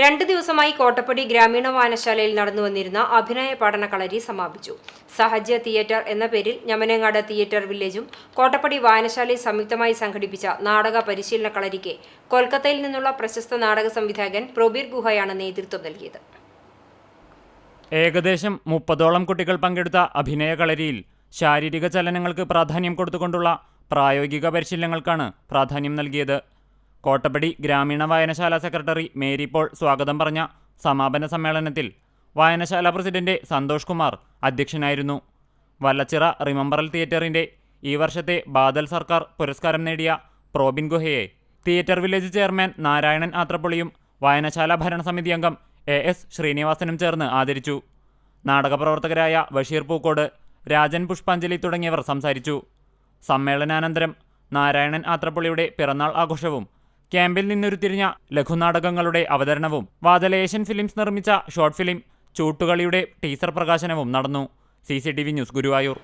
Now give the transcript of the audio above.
രണ്ട് ദിവസമായി കോട്ടപ്പടി ഗ്രാമീണ വായനശാലയിൽ നടന്നു വന്നിരുന്ന അഭിനയ പഠന കളരി സമാപിച്ചു. സഹജ്യ തിയേറ്റർ എന്ന പേരിൽ ഞമനങ്ങാട് തിയേറ്റർ വില്ലേജും കോട്ടപ്പടി വായനശാലയും സംയുക്തമായി സംഘടിപ്പിച്ച നാടക പരിശീലന കളരിക്ക് കൊൽക്കത്തയിൽ നിന്നുള്ള പ്രശസ്ത നാടക സംവിധായകൻ പ്രൊബീർ ഗുഹയാണ് നേതൃത്വം നൽകിയത്. ഏകദേശം മുപ്പതോളം കുട്ടികൾ പങ്കെടുത്ത അഭിനയ കളരിയിൽ ശാരീരിക ചലനങ്ങൾക്ക് പ്രാധാന്യം കൊടുത്തുകൊണ്ടുള്ള പ്രായോഗിക പരിശീലനങ്ങൾക്കാണ് പ്രാധാന്യം നൽകിയത്. കോട്ടപ്പടി ഗ്രാമീണ വായനശാല സെക്രട്ടറി മേരി പോൾ സ്വാഗതം പറഞ്ഞ സമാപന സമ്മേളനത്തിൽ വായനശാല പ്രസിഡന്റ് സന്തോഷ് കുമാർ അധ്യക്ഷനായിരുന്നു. വല്ലച്ചിറ റിമംബറൽ തിയേറ്ററിന്റെ ഈ വർഷത്തെ ബാദൽ സർക്കാർ പുരസ്കാരം നേടിയ പ്രോബിൻ ഗുഹയെ തിയേറ്റർ വില്ലേജ് ചെയർമാൻ നാരായണൻ ആത്രപ്പൊളിയും വായനശാല ഭരണസമിതി അംഗം എ എസ് ശ്രീനിവാസനും ചേർന്ന് ആദരിച്ചു. നാടകപ്രവർത്തകരായ ബഷീർ പൂക്കോട് രാജൻ പുഷ്പാഞ്ജലി തുടങ്ങിയവർ സംസാരിച്ചു. സമ്മേളനാനന്തരം നാരായണൻ ആത്രപ്പുള്ളിയുടെ പിറന്നാൾ ആഘോഷവും ക്യാമ്പിൽ നിന്നുരുത്തിരിഞ്ഞ ലഘുനാടകങ്ങളുടെ അവതരണവും വാതലേഷ്യൻ ഫിലിംസ് നിർമ്മിച്ച ഷോർട്ട് ഫിലിം ചൂട്ടുകളിയുടെ ടീസർ പ്രകാശനവും നടന്നു. C news Guruvayur.